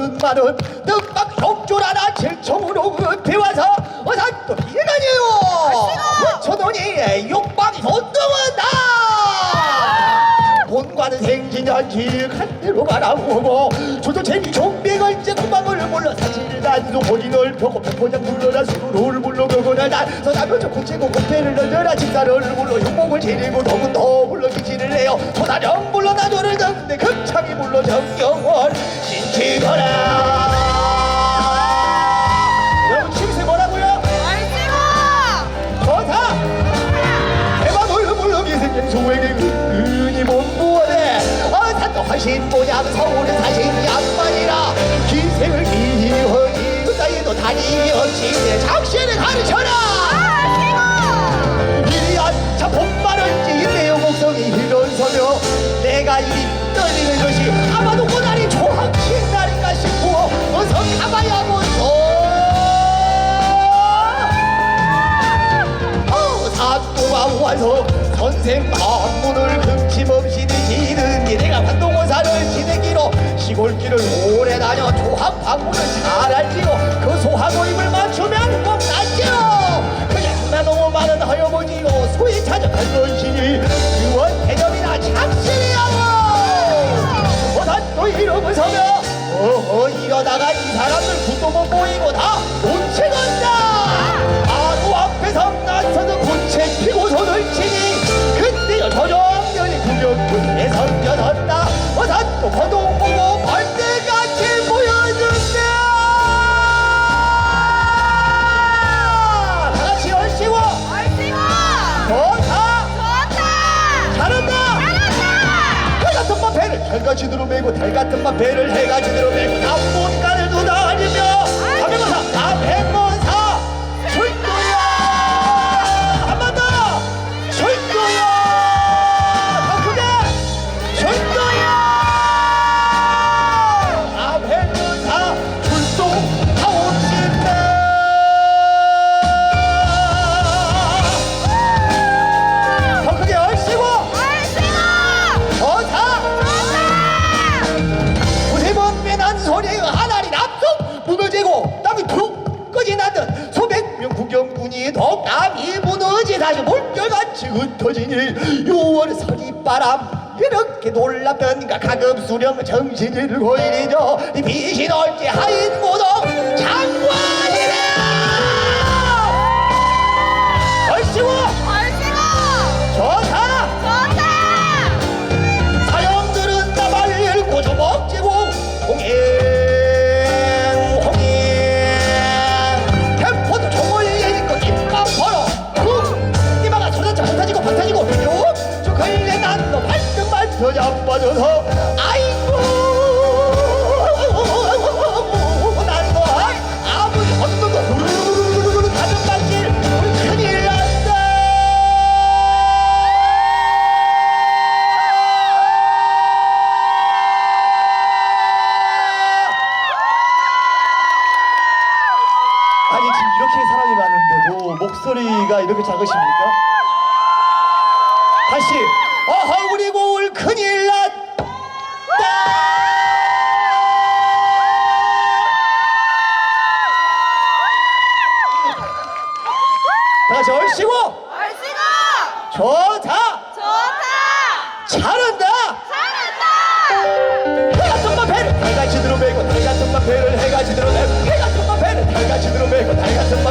많은 늑박 협조라나 질청으로 배워서 어서 또 비가니요. 천원이 욕방이 돈동은다. 본관은 생진연지 간대로 바라보고 저도 재미 좀비가 이제 구방을 몰라 사실 난도 본인을 펴고 백포장 불러라 수로를 불러보고나 난 서다면 저 고치고 고패를 넣어라 집사를 불러 욕목을 지리고 더군 더 불러 기신을 내요. 소다령 불러 나조를 듣 내가 이 떨리는 것이 아마도 고날이 조항친 날인가 싶어 어서 가봐야 보소 사또가 와서 선생 방문을 금침없이 드시는 내가 환동원사를 지내기로 시골길을 오래 다녀 조합 방문을 잘 알지요. 그 소하고 입을 이러다가 이 사람들 군도 못 보이고 다 놓치건다 맘 배를 달같이 들어매고 달 같은 맘 배를 해가지 들어매고 남문 같이 흩어지니 6월 서리바람 이렇게 놀랍던가 가급 수령 정신을 고이리죠. 이 빛이 넓지 하인 모독 장관이래 난도 발등만 더 잡아줘서 아이고 난도 아무리 헛도도 후루루루루루 가슴 만질 큰일 났다 아니 지금 이렇게 사람이 많은데도 목소리가 이렇게 작으십니까? 다시 어허 우리 고을 큰일 났다. 다시 얼씨구. 얼씨구. 좋다. 좋다. 잘한다. 잘한다. 해가 뜬마 배를 달같이 들어 메고 달같은 마 배를 해가 지들어 메고 해가 뜬마 배를 달같이 들어 메고 달같은